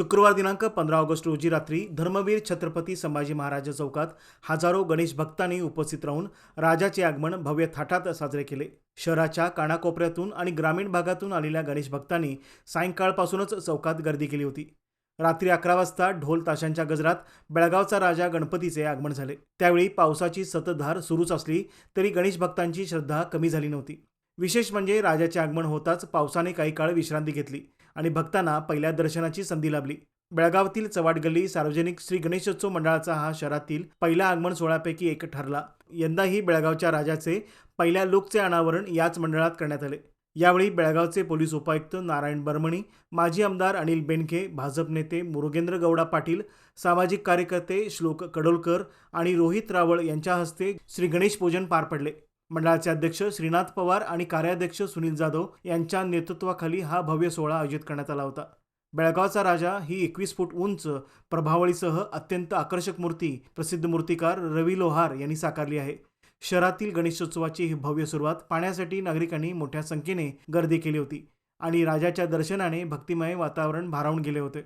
शुक्रवार दिनांक पंधरा ऑगस्ट रोजी रात्री धर्मवीर छत्रपती संभाजी महाराज चौकात हजारो गणेश भक्तांनी उपस्थित राहून राजाचे आगमन भव्य थाटात साजरे केले. शहराच्या कानाकोपऱ्यातून आणि ग्रामीण भागातून आलेल्या गणेश भक्तांनी सायंकाळपासूनच चौकात गर्दी केली होती. रात्री अकरा वाजता ढोल ताशांच्या गजरात बेळगावचा राजा गणपतीचे आगमन झाले. त्यावेळी पावसाची सततधार सुरूच असली तरी गणेश भक्तांची श्रद्धा कमी झाली नव्हती. विशेष म्हणजे राजाचे आगमन होताच पावसाने काही काळ विश्रांती घेतली. आणि भक्तांना पहिल्या दर्शनाची संधी लाभली. बेळगावातील चवाट गल्ली सार्वजनिक श्री गणेशोत्सव मंडळाचा हा शहरातील पहिला आगमन सोहळ्यापैकी एक ठरला. यंदाही बेळगावच्या राजाचे पहिल्या लोकचे अनावरण याच मंडळात करण्यात आले. यावेळी बेळगावचे पोलीस उपायुक्त नारायण बर्मणी माजी आमदार अनिल बेनखे भाजप नेते मुरुगेंद्र गौडा पाटील सामाजिक कार्यकर्ते श्लोक कडोलकर आणि रोहित रावळ यांच्या हस्ते श्री गणेश पूजन पार पडले. मंडळाचे अध्यक्ष श्रीनाथ पवार आणि कार्याध्यक्ष सुनील जाधव यांच्या नेतृत्वाखाली हा भव्य सोहळा आयोजित करण्यात आला होता. बेळगावचा राजा ही एकवीस फूट उंच प्रभावळीसह अत्यंत आकर्षक मूर्ती प्रसिद्ध मूर्तिकार रवी लोहार यांनी साकारली आहे. शहरातील गणेशोत्सवाची ही भव्य सुरुवात पाहण्यासाठी नागरिकांनी मोठ्या संख्येने गर्दी केली होती आणि राजाच्या दर्शनाने भक्तिमय वातावरण भारावून गेले होते.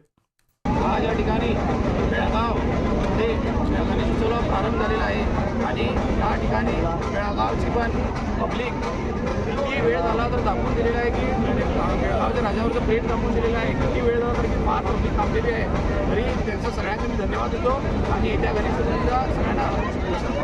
आज या ठिकाणी बेळगाव ते गणेशोत्सवला प्रारंभ झालेला आहे. आणि या ठिकाणी बेळगावची पण पब्लिक किती वेळ झाला तर दाखवून दिलेला आहे की बेळगावच्या राजावरचं प्रेम दाखवून दिलेलं आहे. किती वेळ झाला तर की फार पब्लिक थांबलेली आहे. तरी त्यांचा सगळ्यांना मी धन्यवाद देतो. आणि येत्या गणेश सगळ्यांना